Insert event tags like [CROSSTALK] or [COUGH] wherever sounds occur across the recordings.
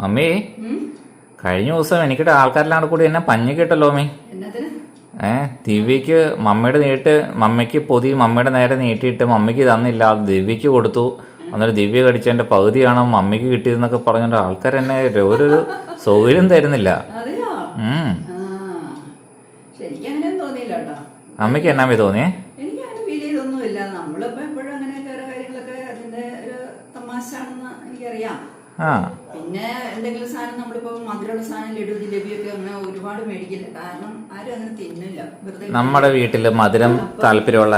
Mummy കഴിഞ്ഞ ദിവസം എനിക്കിട്ട് ആൾക്കാരിലാണ് കൂടി എന്നെ പഞ്ഞു കിട്ടല്ലോ മമ്മി എന്നതിന് ഏ ദിവ്യക്ക് മമ്മയുടെ നീട്ട് മമ്മയ്ക്ക് പൊതി മമ്മയുടെ നേരെ നീട്ടിയിട്ട് മമ്മിക്ക് തന്നില്ല അത് ദിവ്യക്ക് കൊടുത്തു. അന്നേരം ദിവ്യ കടിച്ചതിന്റെ പകുതിയാണ് മമ്മിക്ക് കിട്ടിയതെന്നൊക്കെ പറഞ്ഞിട്ട് ആൾക്കാർ എന്നെ ഒരു സൗകര്യം തരുന്നില്ല. അമ്മയ്ക്ക് എന്നാമേ തോന്നിയേ? നമ്മളിപ്പോ എപ്പോഴും അങ്ങനെയൊക്കെ ഓരോ കാര്യങ്ങളൊക്കെ അതിന്റെ ഒരു തമാശ ആണെന്ന് എനിക്കറിയാം. പിന്നെ എന്തെങ്കിലും സാധനം നമ്മളിപ്പോ മധുരമുള്ള സാധനം ലഡു ജിലേബിയൊക്കെ അങ്ങനെ ഒരുപാട് മേടിക്കില്ല. കാരണം ആരും അങ്ങനെ തിന്നില്ല വെറുതെ നമ്മുടെ വീട്ടിൽ മധുരം താല്പര്യമുള്ള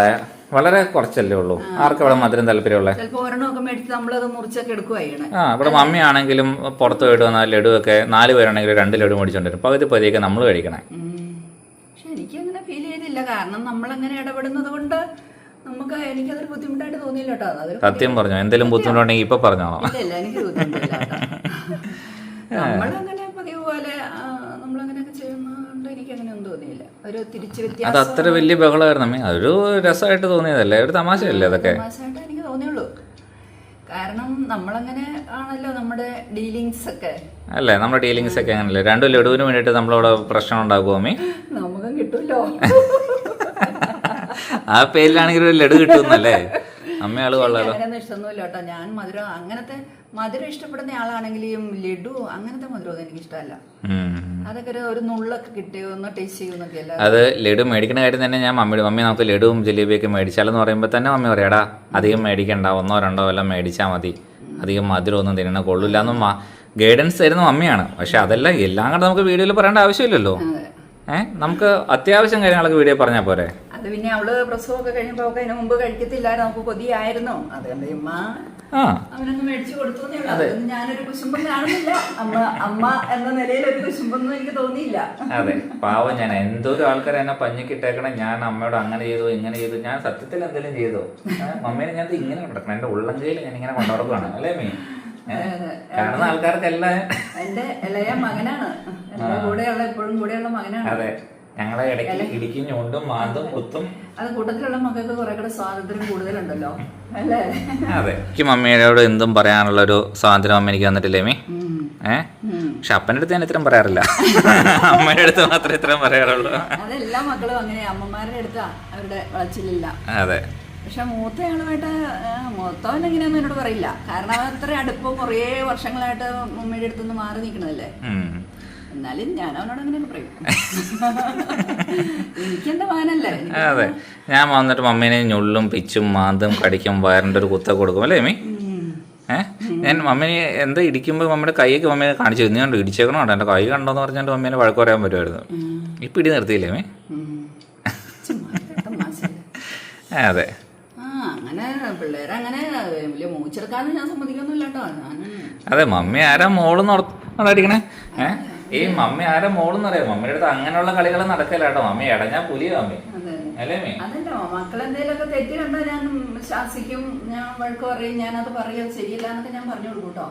വളരെ കുറച്ചല്ലേ ഉള്ളൂ. ആർക്കും ഇവിടെ മധുരം താല്പര്യമുള്ള? ചിലപ്പോ ഒരെണ്ണമൊക്കെ മേടിച്ച് നമ്മളത് മുറിച്ചൊക്കെ എടുക്കുവാണ് ആ ഇവിടെ മമ്മി ആണെങ്കിലും പുറത്ത് പോയിട്ട് വന്നാൽ ഒക്കെ നാല് പേരാണെങ്കിൽ രണ്ട് ലഡു മേടിച്ചോണ്ട് വരും പകുതി പകുതിയൊക്കെ നമ്മൾ കഴിക്കണേ. പക്ഷെ എനിക്ക് അങ്ങനെ ഫീൽ ചെയ്തില്ല. കാരണം നമ്മളങ്ങനെ ഇടപെടുന്നത് കൊണ്ട് നമുക്ക് എനിക്കതൊരു ബുദ്ധിമുട്ടായിട്ട് തോന്നിയില്ല കേട്ടോ അതൊരു സത്യം പറഞ്ഞു? എന്തെങ്കിലും ബുദ്ധിമുട്ടുണ്ടെങ്കിൽ ഇപ്പൊ പറഞ്ഞോളാം. ഇല്ല എനിക്ക് ബുദ്ധിമുട്ടില്ല. [LAUGHS] നമ്മളങ്ങനെ പതിവ് പോലെ നമ്മളങ്ങനെയൊക്കെ ചെയ്യുന്നതുകൊണ്ട് എനിക്ക് അങ്ങനെ ഒന്നും തോന്നിയില്ല. ഒരു തിരിച്ചു അത് അത്ര വലിയ ബഹളമായിരുന്നു. അതൊരു രസമായിട്ട് തോന്നിയതല്ലേ? ഒരു തമാശയല്ലേ അതൊക്കെ? തമാശയായിട്ട് എനിക്ക് തോന്നിയുള്ളൂ. കാരണം നമ്മളങ്ങനെ ആണല്ലോ നമ്മുടെ ഡീലിങ്സ് ഒക്കെ. അല്ലേ? നമ്മുടെ ഡീലിങ്സ് ഒക്കെ അങ്ങനല്ലേ? രണ്ടു ലഡുവിന് വേണ്ടിയിട്ട് നമ്മളവിടെ പ്രശ്നം ഉണ്ടാക്കുമോ നമുക്കും കിട്ടുമല്ലോ ആ പേരിലാണെങ്കിൽ ഒരു ലഡു കിട്ടുന്നല്ലേ അമ്മയാൾ കൊള്ളാലോ. ഇഷ്ടമൊന്നുമില്ല കേട്ടോ. ഞാൻ മധുരം അങ്ങനത്തെ മധുരം ഇഷ്ടപ്പെടുന്ന ആളാണെങ്കിലും ലഡു അങ്ങനത്തെ മധുരം എനിക്ക് ഇഷ്ടമല്ല. അതൊക്കെ ഒരു- ഒരു നുള്ളൊക്കെ കിട്ടിയോ ഒന്ന് ടേസ്റ്റ് ചെയ്യുന്നൊക്കെ അല്ല? അത് ലഡു മേടിക്കുന്ന കാര്യം തന്നെ ഞാൻ മമ്മിയുടെ മമ്മി നമുക്ക് ലഡുവും ജിലേബിയൊക്കെ മേടിച്ചാലെന്ന് പറയുമ്പോൾ തന്നെ മമ്മി പറയാടാ അധികം മേടിക്കണ്ട. ഒന്നോ രണ്ടോ എല്ലാം മേടിച്ചാൽ മതി. അധികം മധുരം ഒന്നും തിന്നണ കൊള്ളില്ല എന്നും ഗൈഡൻസ് തരുന്ന മമ്മിയാണ്. പക്ഷെ അതെല്ലാം എല്ലാം കൂടെ നമുക്ക് വീഡിയോയിൽ പറയേണ്ട ആവശ്യമില്ലല്ലോ. ഏഹ് നമുക്ക് അത്യാവശ്യം കാര്യങ്ങളൊക്കെ വീഡിയോ പറഞ്ഞാൽ പോരെ? അത് പിന്നെ അവൾ പ്രസവമൊക്കെ കഴിഞ്ഞപ്പോ ഒക്കെ അതിന് മുമ്പ് കഴിക്കത്തില്ലായിരുന്നു. നമുക്ക് കൊതിയായിരുന്നു. അതുകൊണ്ട് ഉമ്മ ആ. അവനൊന്ന് മേടിച്ചു കൊടുത്തു. അതൊന്നും ഞാനൊരു കുശുമ്പം കാണുന്നില്ല അമ്മ അമ്മ എന്ന നിലയിൽ ഒരു കുശുമ്പൊന്നും എനിക്ക് തോന്നിയില്ല. അതെ. പാവം ഞാൻ. എന്തോരം ആൾക്കാർ എന്നെ പഞ്ഞിക്കിട്ടേക്കണം ഞാൻ അമ്മയോട് അങ്ങനെ ചെയ്തു ഇങ്ങനെ ചെയ്തു. ഞാൻ സത്യത്തിൽ എന്തെങ്കിലും ചെയ്തു? അമ്മേനെ മമ്മീനെ ഞാൻ ഇങ്ങനെ കൊണ്ടുവരണം എന്റെ ഉള്ളങ്കയിൽ ഞാൻ ഇങ്ങനെ കൊണ്ടുനടക്കുകയാണ് അല്ലേ മീ കാണുന്ന ആൾക്കാർക്കെല്ലാം എന്റെ ഇളയ മകനാണ്. എന്റെ കൂടെയുള്ള എപ്പോഴും കൂടെയുള്ള മകനാണ്. അതെ. ഞങ്ങളെ ഇടയ്ക്ക് ഇടിക്കും ഞൊണ്ടും മാന്തും കുത്തും. അത് കൂട്ടത്തിലുള്ള മക്കൾക്ക് കുറെ കൂടെ സ്വാതന്ത്ര്യം കൂടുതലുണ്ടല്ലോ. അല്ലേ? അതെ. എനിക്ക് മമ്മിയോട് എന്തും പറയാനുള്ള ഒരു സ്വാതന്ത്ര്യം അമ്മ എനിക്ക് തന്നിട്ടില്ലേ മീ. ഏ? പക്ഷെ അപ്പന്റെ അടുത്ത് ഞാൻ ഇത്രയും പറയാറില്ല. അമ്മയുടെ അടുത്ത് മാത്രമേ ഇത്രയും പറയാറുള്ളൂ. അതെല്ലാ മക്കളും അങ്ങനെ അമ്മമാരുടെ അടുത്ത് അവരുടെ വളച്ചിലില്ല. അതെ. പക്ഷെ മൂത്തയാളുമായിട്ട് മൂത്തവൻ എങ്ങനെയാന്ന് എന്നോട് പറയില്ല. കാരണം അത്ര അടുപ്പം കുറേ വർഷങ്ങളായിട്ട് മമ്മിയുടെ അടുത്തുനിന്ന് മാറി നിൽക്കണതല്ലേ. എന്നാലും ഞാൻ അവനോട് അങ്ങനെയൊക്കെ പറയും. [LAUGHS] എനിക്കെന്റെ മകനല്ലേ അതെ. ഞാൻ വന്നിട്ട് മമ്മീനെ ഞുള്ളും പിച്ചും മാന്തും കടിക്കും വയറിന്റെ ഒരു കുത്ത കൊടുക്കും അല്ലേ മീ ഉം. ഏഹ് ഞാൻ മമ്മീനെ എന്താ ഇടിക്കുമ്പോൾ മമ്മിയുടെ കൈയൊക്കെ മമ്മീനെ കാണിച്ചു നീ കണ്ടു? ഇടിച്ചേക്കണോ കേട്ടോ എന്റെ കൈ കണ്ടോന്ന് പറഞ്ഞാൽ മമ്മീനെ വഴക്ക് പറയാൻ പറ്റുമായിരുന്നു ഇപ്പൊ ഇടി നിർത്തിയില്ലേ മീ ഉം. ചുമ്മാ തമാശയല്ലേ. അതെ. അങ്ങനെ വലിയ മൂച്ചെടുക്കാന്ന് ഞാൻ സമ്മതിക്കൊന്നുമില്ല കേട്ടോ അതെ മമ്മി ആരാ മോൾ നടക്കണേ ഏഹ് ഈ മമ്മി ആരെ മോളെന്ന് അറിയാം മമ്മിയുടെ അടുത്ത് അങ്ങനെയുള്ള കളികൾ നടക്കല്ല കേട്ടോ. മമ്മി ഇടഞ്ഞാ പുലി മമ്മി. അല്ലേ മീ അതല്ലോ മക്കളെന്തേലൊക്കെ തെറ്റ് കണ്ടാൽ ഞാൻ ശാസിക്കും ഞാൻ വഴക്ക് പറയും ഞാനത് പറയും ശരിയല്ല എന്നൊക്കെ ഞാൻ പറഞ്ഞു കൊടുക്കും കേട്ടോ.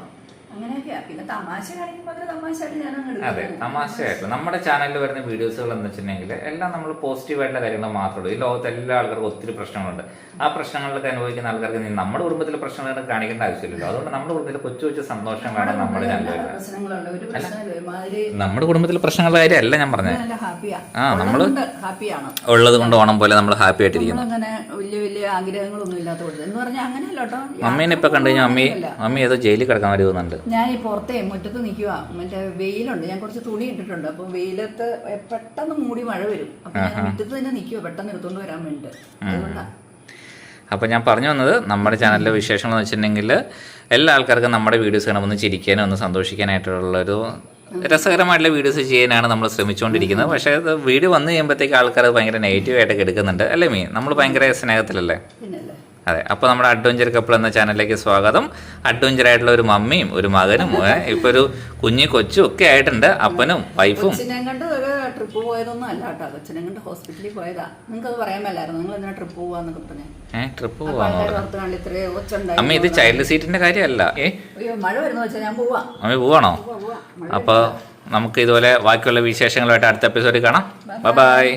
അങ്ങനെയൊക്കെയാ. പിന്നെ തമാശ കാണിക്കുമ്പോൾ അതൊരു തമാശയായിട്ട് ഞാൻ അങ്ങ് അതെ തമാശയായിട്ട്. നമ്മുടെ ചാനലിൽ വരുന്ന വീഡിയോസുകൾ എന്ന് വെച്ചിട്ടുണ്ടെങ്കിൽ എല്ലാം നമ്മൾ പോസിറ്റീവായിട്ടുള്ള കാര്യങ്ങൾ മാത്രമേ ഉള്ളൂ. ഈ ലോകത്ത് എല്ലാ ആൾക്കാർക്കും ഒത്തിരി പ്രശ്നങ്ങളുണ്ട്. ആ പ്രശ്നങ്ങളിലൊക്കെ അനുഭവിക്കുന്ന ആൾക്കാർക്ക് നമ്മുടെ കുടുംബത്തിലെ പ്രശ്നങ്ങൾ കാണിക്കേണ്ട ആവശ്യമില്ലല്ലോ. അതുകൊണ്ട് നമ്മുടെ കുടുംബത്തിലെ കൊച്ചു കൊച്ചു സന്തോഷം കാണാൻ നമ്മുടെ ചാനലിൽ നമ്മുടെ കുടുംബത്തിലെ പ്രശ്നങ്ങളുടെ കാര്യമല്ല ഞാൻ പറഞ്ഞത്. ആ, നമ്മൾ ഉള്ളത് കൊണ്ട് ഓണം പോലെ നമ്മൾ ഹാപ്പി ആയിട്ടിരിക്കുന്നു. അങ്ങനെ വലിയ വലിയ ആഗ്രഹങ്ങളൊന്നും ഇല്ലാത്ത എന്ന് പറഞ്ഞാൽ അങ്ങനെയല്ല കേട്ടോ. അമ്മേനെ ഇപ്പൊ കണ്ടു കഴിഞ്ഞാൽ അമ്മി അമ്മി ഏതോ ജയിലിൽ കിടക്കാൻ വരുന്നുണ്ട് ഞാൻ ഈ പുറത്തെ മുറ്റത്ത് നിൽക്കുക മറ്റേ വെയിലുണ്ട്. ഞാൻ കുറച്ച് തുണി ഇട്ടിട്ടുണ്ട്. അപ്പൊ വെയിലത്ത് പെട്ടെന്ന് മൂടി മഴ വരും. അപ്പൊ ഞാൻ മുറ്റത്ത് തന്നെ നിൽക്കുക പെട്ടെന്ന് എടുത്തോണ്ട് വരാൻ വേണ്ടിട്ട്. അതുകൊണ്ടാ. അപ്പോൾ ഞാൻ പറഞ്ഞു വന്നത് നമ്മുടെ ചാനലിലെ വിശേഷങ്ങൾ എന്ന് വെച്ചിട്ടുണ്ടെങ്കിൽ എല്ലാ ആൾക്കാർക്കും നമ്മുടെ വീഡിയോസ് കാണുമ്പോൾ ചിരിക്കാനും ഒന്ന് സന്തോഷിക്കാനായിട്ടുള്ളൊരു രസകരമായിട്ടുള്ള വീഡിയോസ് ചെയ്യാനാണ് നമ്മൾ ശ്രമിച്ചുകൊണ്ടിരിക്കുന്നത്. പക്ഷേ വീഡിയോ വന്നു കഴിയുമ്പോഴത്തേക്ക് ആൾക്കാർ ഭയങ്കര നെഗറ്റീവായിട്ടൊക്കെ എടുക്കുന്നുണ്ട്. അല്ലേ മീ? നമ്മൾ ഭയങ്കര സ്നേഹത്തിലല്ലേ? അതെ അപ്പോൾ നമ്മുടെ അഡ്വഞ്ചർ കപ്പിൾ എന്ന ചാനലിലേക്ക് സ്വാഗതം. അഡ്വഞ്ചർ ആയിട്ടുള്ള ഒരു മമ്മിയും ഒരു മകനും ഇപ്പൊ ഒരു കുഞ്ഞി കൊച്ചും ഒക്കെ ആയിട്ടുണ്ട് അപ്പനും വൈഫും ട്രിപ്പ് പോയതൊന്നും അല്ല കേട്ടോ. കൊച്ചിനെ കണ്ട് ഹോസ്പിറ്റലിൽ പോയതാ. നിങ്ങൾക്ക് അത് പറയാൻ മേലായിരുന്നു. നിങ്ങൾ എന്തിനാ ട്രിപ്പ് പോവാന്നൊക്കെ പറഞ്ഞേ. ട്രിപ്പ് അപ്പൊ ഒച്ചുണ്ടായി അമ്മ ഇത് ചൈൽഡ് സീറ്റിന്റെ കാര്യമല്ല. മഴ വരുന്ന വെച്ചാൽ ഞാൻ പോവാ. അമ്മ പോവാണോ? പോവാ, പോവാ. അപ്പോൾ നമുക്ക് ഇതുപോലെ ബാക്കിയുള്ള വിശേഷങ്ങളുമായിട്ട് അടുത്ത എപ്പിസോഡിൽ കാണാം. ബൈ